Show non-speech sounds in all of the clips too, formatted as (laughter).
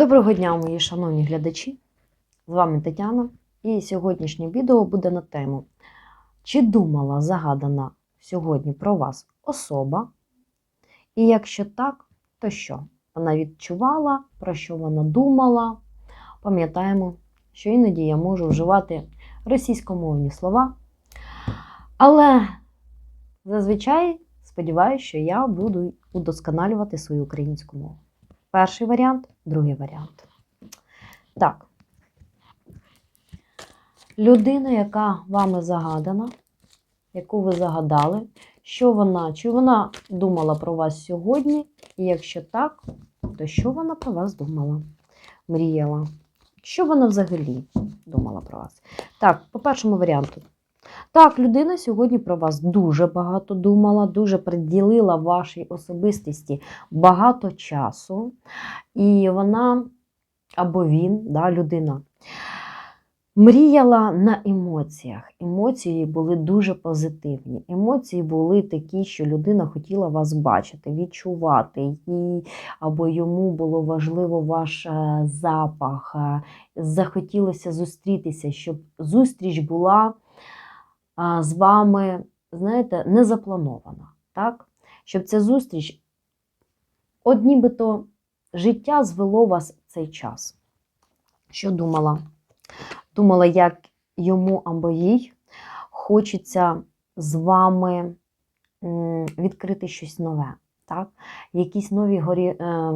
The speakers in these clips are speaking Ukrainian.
Доброго дня, мої шановні глядачі! З вами Тетяна, і сьогоднішнє відео буде на тему: Чи думала загадана сьогодні про вас особа? І якщо так, то що? Вона відчувала, про що вона думала? Пам'ятаємо, що іноді я можу вживати російськомовні слова. Але зазвичай сподіваюся, що я буду удосконалювати свою українську мову. Перший варіант, другий варіант. Так. Людина, яка вами загадана, яку ви загадали, що вона, чи вона думала про вас сьогодні, і якщо так, то що вона про вас думала? Мріяла? Що вона взагалі думала про вас? Так, по першому варіанту. Так, людина сьогодні про вас дуже багато думала, дуже приділила вашій особистості багато часу. І вона або він, да, людина, мріяла на емоціях. Емоції були дуже позитивні. Емоції були такі, що людина хотіла вас бачити, відчувати, їй або йому було важливо ваш е, запах. е, Захотілося зустрітися, щоб зустріч була з вами, знаєте, не запланована. Так? Щоб ця зустріч, от нібито життя звело вас в цей час. Що думала? Думала, як йому або їй хочеться з вами відкрити щось нове, так? якісь нові горі. е,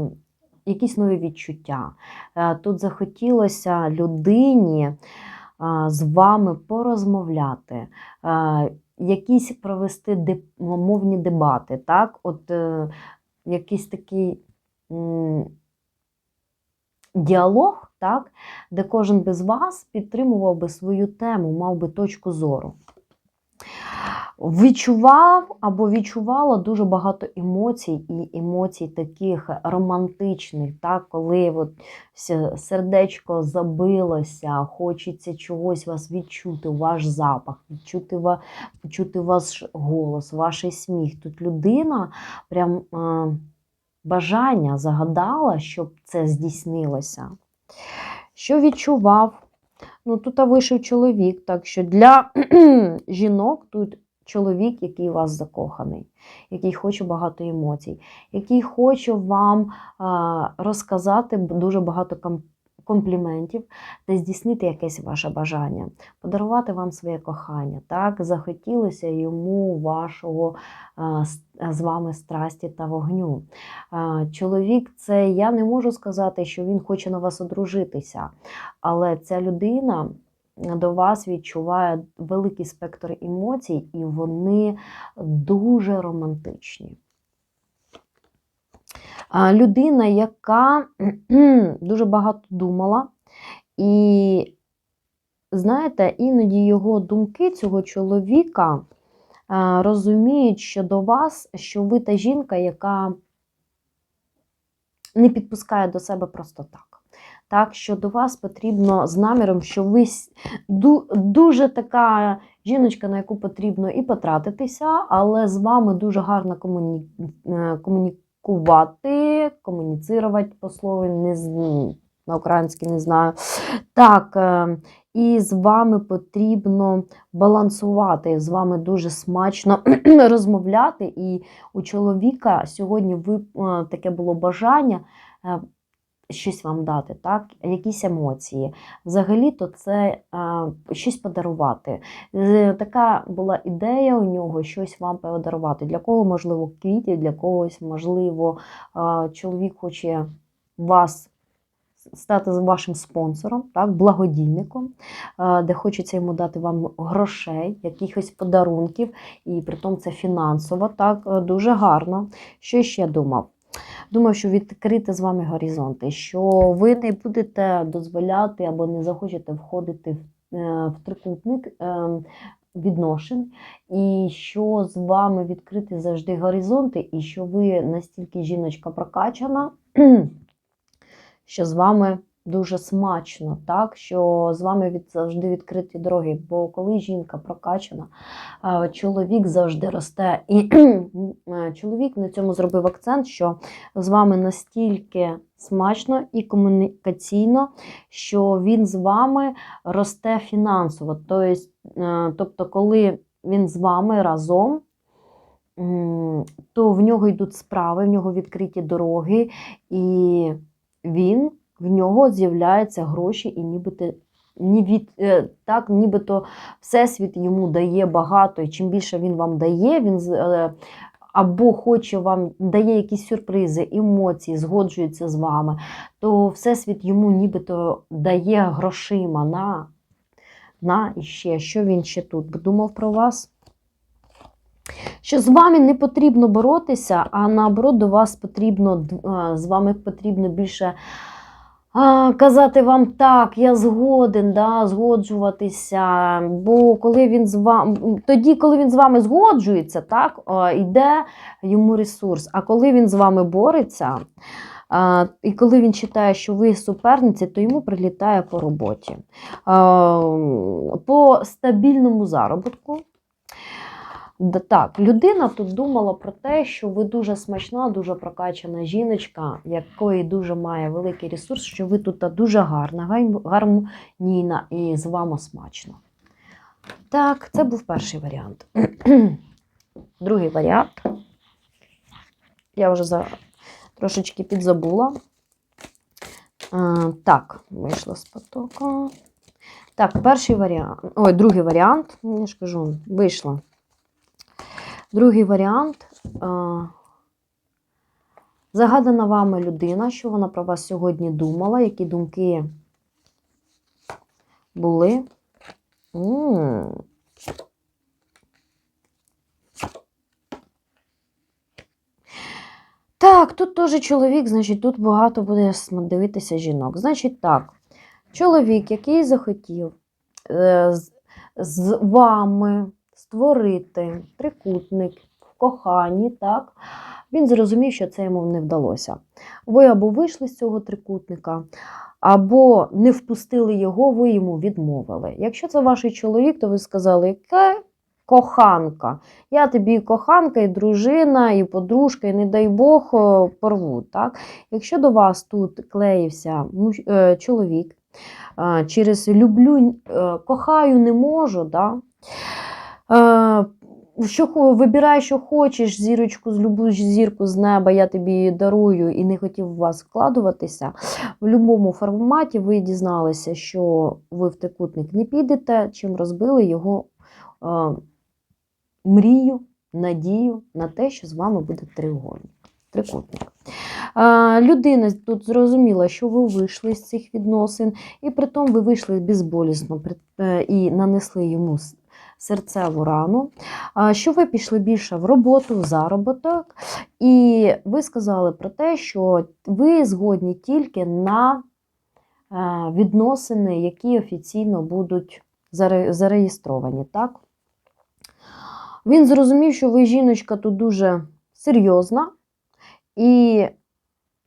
Якісь нові відчуття. Е, Тут захотілося людині з вами порозмовляти, якісь провести мовні дебати, так? От е, якийсь такий діалог, так? де кожен без вас підтримував би свою тему, мав би точку зору. Відчував або відчувала дуже багато емоцій, і емоцій таких романтичних, так, коли от сердечко забилося, хочеться чогось вас відчути, ваш запах, відчути, почути ваш голос, ваш сміх. Тут людина прям бажання загадала, щоб це здійснилося. Що відчував? Ну, тут вийшов чоловік, так що для (clears throat) жінок тут чоловік, який у вас закоханий, який хоче багато емоцій, який хоче вам розказати дуже багато компліментів та здійснити якесь ваше бажання, подарувати вам своє кохання. Так, захотілося йому вашого з вами страсті та вогню. Чоловік, це я не можу сказати, що він хоче на вас одружитися, але ця людина до вас відчуває великий спектр емоцій, і вони дуже романтичні. Людина, яка (clears throat) дуже багато думала, і знаєте, іноді його думки цього чоловіка розуміють щодо вас, що ви та жінка, яка не підпускає до себе просто так. Так, що до вас потрібно з наміром, що ви дуже така жіночка, на яку потрібно і потратитися, але з вами дуже гарно комуні... е, комунікувати, комуніцирувати по слову, не з... на українській не знаю. Так, е, і з вами потрібно балансувати, з вами дуже смачно (clears throat) розмовляти. І у чоловіка сьогодні ви, е, таке було бажання. Щось вам дати, так? якісь емоції. Взагалі-то це а, щось подарувати. Така була ідея у нього щось вам подарувати. Для кого, можливо, квітів, для когось, можливо, а, чоловік хоче вас стати вашим спонсором, так, благодійником, де хочеться йому дати вам грошей, якихось подарунків, і при тому це фінансово, так, дуже гарно. Що ще думав? Думав, що відкрити з вами горизонти, що ви не будете дозволяти або не захочете входити в, е, трикутник е, відношень, і що з вами відкрити завжди горизонти, і що ви настільки жіночка прокачана, (clears throat) що з вами дуже смачно, так? що з вами від, завжди відкриті дороги. Бо коли жінка прокачана, чоловік завжди росте. І (clears throat) е, чоловік на цьому зробив акцент, що з вами настільки смачно і комунікаційно, що він з вами росте фінансово. Тобто, е, тобто коли він з вами разом, то в нього йдуть справи, в нього відкриті дороги, і він, в нього з'являються гроші, і нібито, ні е, так, нібито Всесвіт йому дає багато, і чим більше він вам дає, він е, або хоче вам дає якісь сюрпризи, емоції, згоджується з вами, то Всесвіт йому нібито дає грошима на, на і ще, що він ще тут думав про вас. Що з вами не потрібно боротися, а наоборот, до вас потрібно з вами потрібно більше а, казати вам так, я згоден, да, згоджуватися. Бо коли він з вами, тоді, коли він з вами згоджується, так, йде йому ресурс. А коли він з вами бореться, а, і коли він вважає, що ви суперниці, то йому прилітає по роботі, а, по стабільному заробітку. Так, людина тут думала про те, що ви дуже смачна, дуже прокачана жіночка, якої дуже має великий ресурс, що ви тут дуже гарна, гармонійна і з вами смачно. Так, це був перший варіант. (clears throat) Другий варіант. Я вже за... трошечки підзабула. А, так, вийшла з потоку. Так, перший варіант. Ой, другий варіант. Я ж кажу, вийшла. Другий варіант. Загадана вами людина, що вона про вас сьогодні думала, які думки були. Так, тут теж чоловік, значить, тут багато буде дивитися жінок. Значить, так, чоловік, який захотів е, з, з вами створити трикутник в коханні, так, він зрозумів, що це йому не вдалося. Ви або вийшли з цього трикутника, або не впустили його, ви йому відмовили. Якщо це ваш чоловік, то ви сказали, яка коханка. Я тобі і коханка, і дружина, і подружка, і не дай Бог порву. Так? Якщо до вас тут клеївся е, чоловік через люблю, е, кохаю, не можу, да? Що вибирай, що хочеш, зірочку з любу зірку з неба, я тобі дарую і не хотів в вас вкладуватися. В будь-якому форматі ви дізналися, що ви в трикутник не підете, чим розбили його е, мрію, надію на те, що з вами буде треугольник, трикутник. Е, людина тут зрозуміла, що ви вийшли з цих відносин, і притом ви вийшли безболісно е, і нанесли йому серцеву рану, що ви пішли більше в роботу, в заробіток, і ви сказали про те, що ви згодні тільки на е, відносини, які офіційно будуть зареєстровані. Так? Він зрозумів, що ви жіночка тут дуже серйозна, і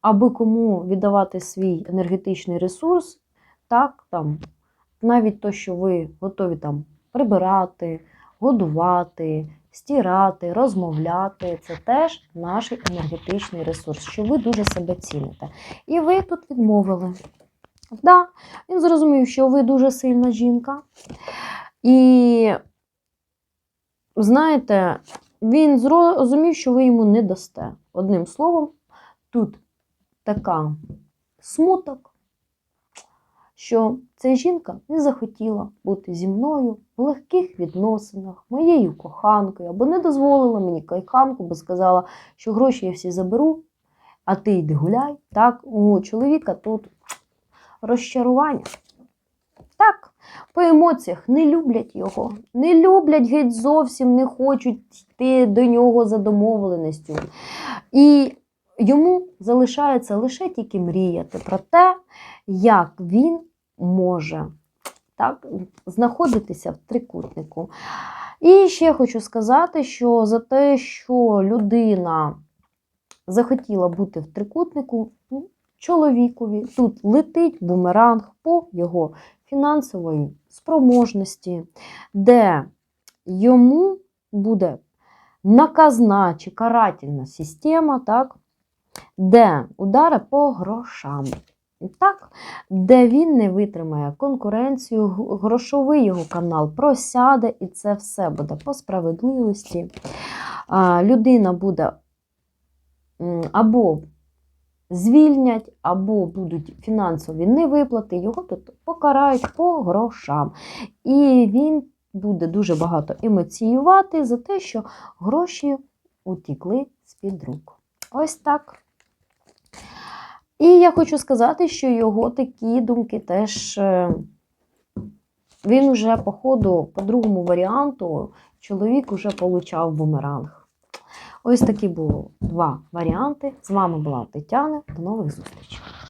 аби кому віддавати свій енергетичний ресурс, так, там, навіть то, що ви готові там прибирати, годувати, стирати, розмовляти, це теж наш енергетичний ресурс, що ви дуже себе ціните. І ви тут відмовили. Да, він зрозумів, що ви дуже сильна жінка. І знаєте, він зрозумів, що ви йому не дасте. Одним словом, тут така смуток, що ця жінка не захотіла бути зі мною в легких відносинах, моєю коханкою, або не дозволила мені коханку, бо сказала, що гроші я всі заберу, а ти йди гуляй. Так, у чоловіка тут розчарування. Так, по емоціях не люблять його, не люблять геть зовсім, не хочуть йти до нього за домовленістю. І йому залишається лише тільки мріяти про те, як він може так, знаходитися в трикутнику. І ще хочу сказати, що за те, що людина захотіла бути в трикутнику, ну, чоловікові тут летить бумеранг по його фінансової спроможності, де йому буде наказна чи карательна система, так, де удари по грошам. Так, де він не витримає конкуренцію, грошовий його канал просяде, і це все буде по справедливості. Людина буде або звільнять, або будуть фінансові невиплати, його тут покарають по грошам. І він буде дуже багато емоціювати за те, що гроші утікли з-під рук. Ось так. І я хочу сказати, що його такі думки теж. е, Він уже, по ходу, по другому варіанту, чоловік уже получав бумеранг. Ось такі були два варіанти. З вами була Тетяна. До нових зустрічей.